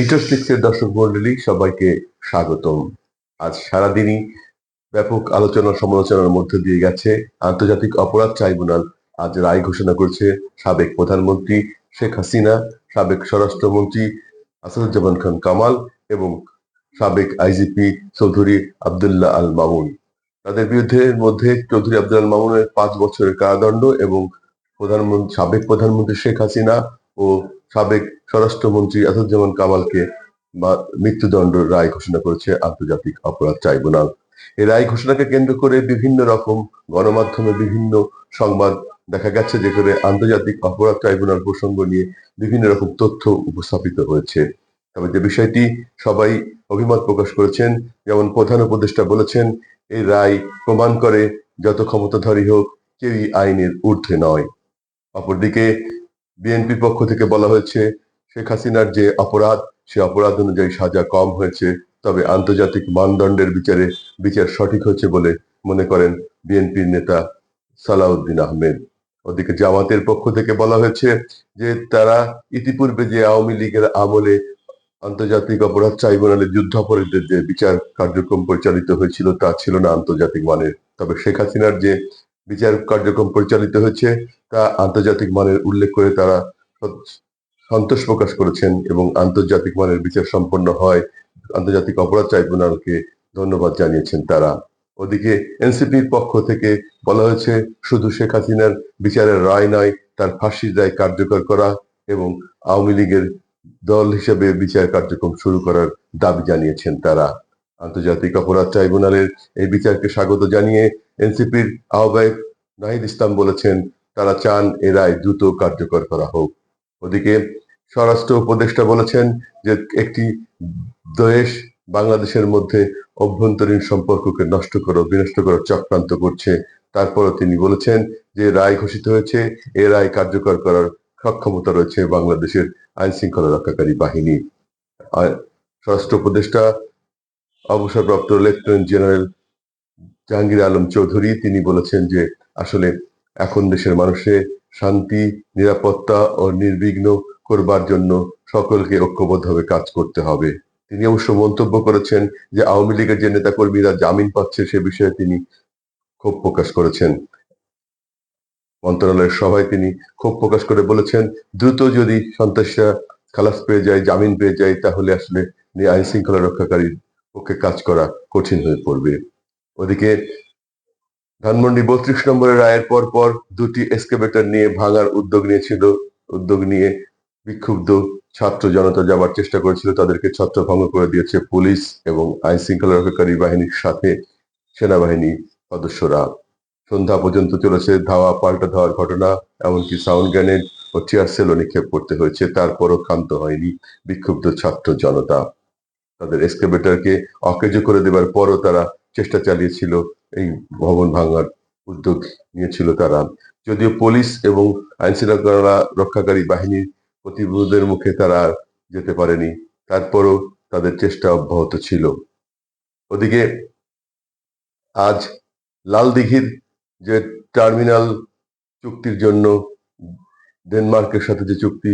এইটার সিক্সের দর্শক মন্ডলী, সবাইকে স্বাগতম। আজ সারাদিনই ব্যাপক আলোচনা সমালোচনার মধ্যে দিয়ে গেছে। আন্তর্জাতিক অপরাধ ট্রাইব্যুনাল আজ রায় ঘোষণা করেছে সাবেক প্রধানমন্ত্রী শেখ হাসিনা, সাবেক স্বরাষ্ট্রমন্ত্রী আসাদুজ্জামান খান কামাল এবং সাবেক আইজিপি চৌধুরী আবদুল্লাহ আল মামুন। তাদের বিরুদ্ধে মধ্যে চৌধুরী আব্দুল মামুনের পাঁচ বছরের কারাদণ্ড এবং প্রধানমন্ত্রী, সাবেক প্রধানমন্ত্রী শেখ হাসিনা ও সাবেক স্বরাষ্ট্রমন্ত্রী আসাদুজ্জামান কামালকে মৃত্যুদণ্ড রায় ঘোষণা করেছে আন্তর্জাতিক অপরাধ ট্রাইব্যুনাল। এই রায় ঘোষণাকে কেন্দ্র করে বিভিন্ন রকম গণমাধ্যমে বিভিন্ন সংবাদ দেখা গেছে, যেখানে আন্তর্জাতিক অপরাধ ট্রাইব্যুনাল প্রসঙ্গ নিয়ে বিভিন্ন রকম তথ্য উপস্থাপিত হয়েছে। তবে যে বিষয়টি সবাই অভিমত প্রকাশ করেছেন, যেমন প্রধান উপদেষ্টা বলেছেন, এই রায় প্রমাণ করে যত ক্ষমতাধারী হোক কেউই আইনের ঊর্ধ্বে নয়। অপরদিকে বিএনপির পক্ষ থেকে বলা হয়েছে, শেখ হাসিনার যে অপরাধ, সে অপরাধ অনুযায়ী সাজা কম হয়েছে, তবে আন্তর্জাতিক মানদণ্ডের বিচারে বিচার সঠিক হয়েছে বলে মনে করেন বিএনপির নেতা সালাউদ্দিন আহমেদ। ওদিকে জামাতের পক্ষ থেকে বলা হয়েছে যে তারা ইতিপূর্বে যে আওয়ামী লীগের আমলে আন্তর্জাতিক অপরাধ ট্রাইব্যুনালে যুদ্ধাপরাধীদের যে বিচার কার্যক্রম পরিচালিত হয়েছিল তা ছিল না আন্তর্জাতিক মানের। তবে শেখ হাসিনার যে বিচার কার্যক্রম পরিচালিত হয়েছে তা আন্তর্জাতিক মানের উল্লেখ করে তারা সন্তোষ প্রকাশ করেছেন এবং আন্তর্জাতিক মানের বিচার সম্পন্ন হয়। আন্তর্জাতিক অপরাধ ট্রাইব্যুনালকে ধন্যবাদ জানিয়েছেন তারা। ওদিকে এনসিপির পক্ষ থেকে বলা হয়েছে, শুধু শেখ হাসিনার বিচারের রায় নয়, তার ফাঁসির রায় কার্যকর করা এবং আওয়ামী লীগের দল হিসেবে বিচার কার্যক্রম শুরু করার দাবি জানিয়েছেন তারা। আন্তর্জাতিক অপরাধ ট্রাইব্যুনালের এই বিচারকে স্বাগত জানিয়ে এনসিপির আহ্বায়ক নাহিদ ইসলাম বলেছেন, তারা চান এ রায় দ্রুত কার্যকর করা হোক। ওদিকে স্বরাষ্ট্র উপদেষ্টা বলেছেন যে, একটি দেশ বাংলাদেশের মধ্যে অভ্যন্তরীণ সম্পর্ককে নষ্ট করো, বিনষ্ট করার চক্রান্ত করছে। তারপরও তিনি বলেছেন যে, রায় ঘোষিত হয়েছে, এ রায় কার্যকর করার সক্ষমতা রয়েছে বাংলাদেশের আইন শৃঙ্খলা রক্ষাকারী বাহিনী। স্বরাষ্ট্র উপদেষ্টা, অবসরপ্রাপ্ত লেফটেন্যান্ট জেনারেল জাহাঙ্গীর আলম চৌধুরী, তিনি বলেছেন যে আসলে এখন দেশের মানুষে শান্তি, নিরাপত্তা ও নির্বিঘ্ন করবার জন্য সকলকে ঐক্যবদ্ধভাবে কাজ করতে হবে। তিনি অবশ্য মন্তব্য করেছেন যে আওয়ামী লীগের যে নেতাকর্মীরা জামিন পাচ্ছে সে বিষয়ে তিনি ক্ষোভ প্রকাশ করেছেন। মন্ত্রণালয়ের সভায় তিনি ক্ষোভ প্রকাশ করে বলেছেন, দ্রুত যদি সন্ত্রাসীরা খালাস পেয়ে যায়, জামিন পেয়ে যায়, তাহলে আসলে আইন শৃঙ্খলা রক্ষাকারীর পক্ষে কাজ করা কঠিন হয়ে পড়বে। ওদিকে ধানমন্ডি বত্রিশ নম্বরের রায়ের পর পর দুটি এসকেভেটর নিয়ে ভাঙার উদ্যোগ নিয়েছিল, উদ্যোগ নিয়ে বিক্ষুব্ধ ছাত্র জনতা যাবার চেষ্টা করেছিল, তাদেরকে ছত্রভঙ্গ করে দিয়েছে পুলিশ এবং আইন শৃঙ্খলা রক্ষাকারী বাহিনীর সাথে সেনাবাহিনী সদস্যরা। সন্ধ্যা পর্যন্ত চলেছে ধাওয়া, পাল্টা ধাওয়ার ঘটনা, এমনকি সাউন্ড গ্রেনেড ও টিয়ার সেলও নিক্ষেপ করতে হয়েছে, তারপরও ক্ষান্ত হয়নি বিক্ষুব্ধ ছাত্র জনতা। তাদের এসকেভেটরকে অকেজ করে দেবার পরও তারা চেষ্টা চালিয়েছিল, এই ভবন ভাঙার উদ্যোগ নিয়েছিল তারা। যদিও পুলিশ এবং আইন শৃঙ্খলা রক্ষাকারী বাহিনীর প্রতিরোধের মুখে তারা যেতে পারেনি, তারপরও তাদের চেষ্টা অব্যাহত ছিল। ওদিকে আজ লালদিঘির যে টার্মিনাল চুক্তির জন্য ডেনমার্কের সাথে যে চুক্তি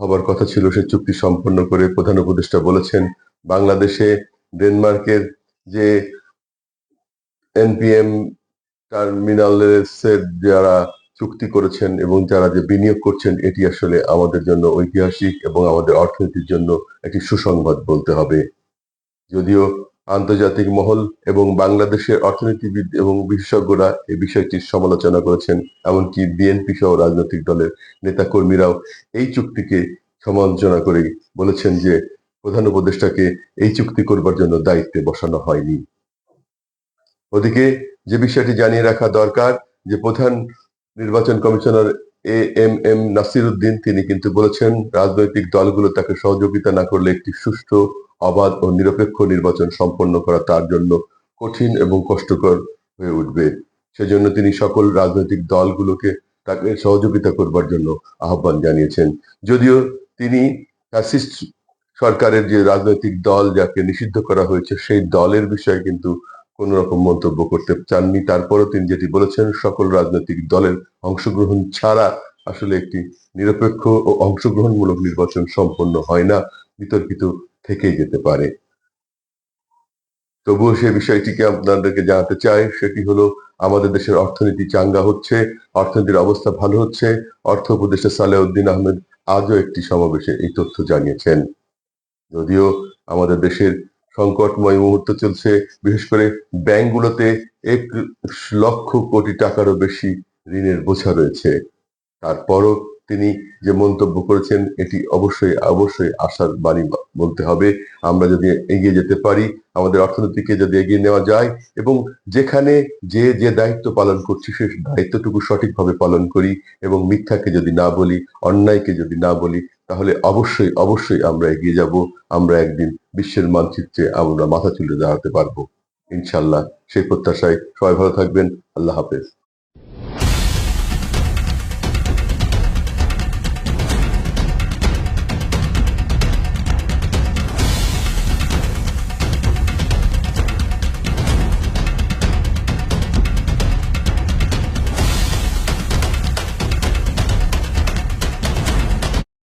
হবার কথা ছিল, সে চুক্তি সম্পন্ন করে প্রধান উপদেষ্টা বলেছেন, বাংলাদেশে ডেনমার্কের যে এনপিএম টার্মিনালের যারা চুক্তি করেছেন এবং যারা যে বিনিয়োগ করছেন, এটি আসলে আমাদের জন্য ঐতিহাসিক এবং আমাদের অর্থনীতির জন্য একটি সুসংবাদ বলতে হবে। যদিও আন্তর্জাতিক মহল এবং বাংলাদেশের অর্থনীতিবিদ এবং বিশেষজ্ঞরা এই বিষয়টির সমালোচনা করেছেন, এমনকি বিএনপি সহ রাজনৈতিক দলের নেতাকর্মীরাও এই চুক্তিকে সমালোচনা করে বলেছেন যে প্রধান উপদেষ্টাকে এই চুক্তি করবার জন্য দায়িত্বে বসানো হয়নি। ওদিকে যে বিষয়টি জানিয়ে রাখা দরকার, যে প্রধান নির্বাচন commissioner A M M Nasir Uddin তিনি কিন্তু বলেছেন রাজনৈতিক দলগুলো তাকে সহযোগিতা না করলে একটি সুষ্ঠু, অবাধ ও নিরপেক্ষ নির্বাচন সম্পন্ন করা তার জন্য কঠিন এবং কষ্টকর হয়ে উঠবে। সেজন্য তিনি সকল রাজনৈতিক দলগুলোকে তাকে সহযোগিতা করবার জন্য আহ্বান জানিয়েছেন। যদিও তিনি ফ্যাসিস্ট সরকারের যে রাজনৈতিক দল যাকে নিষিদ্ধ করা হয়েছে, সেই দলের বিষয়ে কিন্তু কোন রকম মন্তব্য করতে চাননি। তারপরও তিনি যেটি বলেছেন, সকল রাজনৈতিক দলের অংশগ্রহণ ছাড়া আসলে একটি নিরপেক্ষ ও অংশগ্রহণমূলক নির্বাচন সম্পন্ন হয় না, বিতর্কিত থেকেই যেতে পারে। তবুও সে বিষয়টিকে আপনাদেরকে জানাতে চাই, সেটি হলো, আমাদের দেশের অর্থনীতি চাঙ্গা হচ্ছে, অর্থনীতির অবস্থা ভালো হচ্ছে, অর্থ উপদেষ্টা সালেউদ্দিন আহমেদ আজও একটি সমাবেশে এই তথ্য জানিয়েছেন। যদিও আমাদের দেশের সংকটময় মুহূর্ত চলছে, বিশেষ করে ব্যাংকগুলোতে এক লক্ষ কোটি টাকারও বেশি ঋণের বোঝা রয়েছে। তারপরও তিনি যে মন্তব্য করেছেন, এটি অবশ্যই অবশ্যই আশার বাণী বলতে হবে। আমরা যদি এগিয়ে যেতে পারি, আমাদের অর্থনীতিকে যদি এগিয়ে নেওয়া যায় এবং যেখানে যে যে দায়িত্ব পালন করছি সেই দায়িত্বটুকু সঠিকভাবে পালন করি এবং মিথ্যাকে যদি না বলি, অন্যায়কে যদি না বলি তাহলে অবশ্যই অবশ্যই আমরা এগিয়ে যাব। আমরা একদিন বিশ্বের মানচিত্রে আমরা মাথা তুলে দাঁড়াতে পারব। ইনশাল্লাহ সেই প্রত্যাশায় সবাই ভালো থাকবেন। আল্লাহ হাফেজ।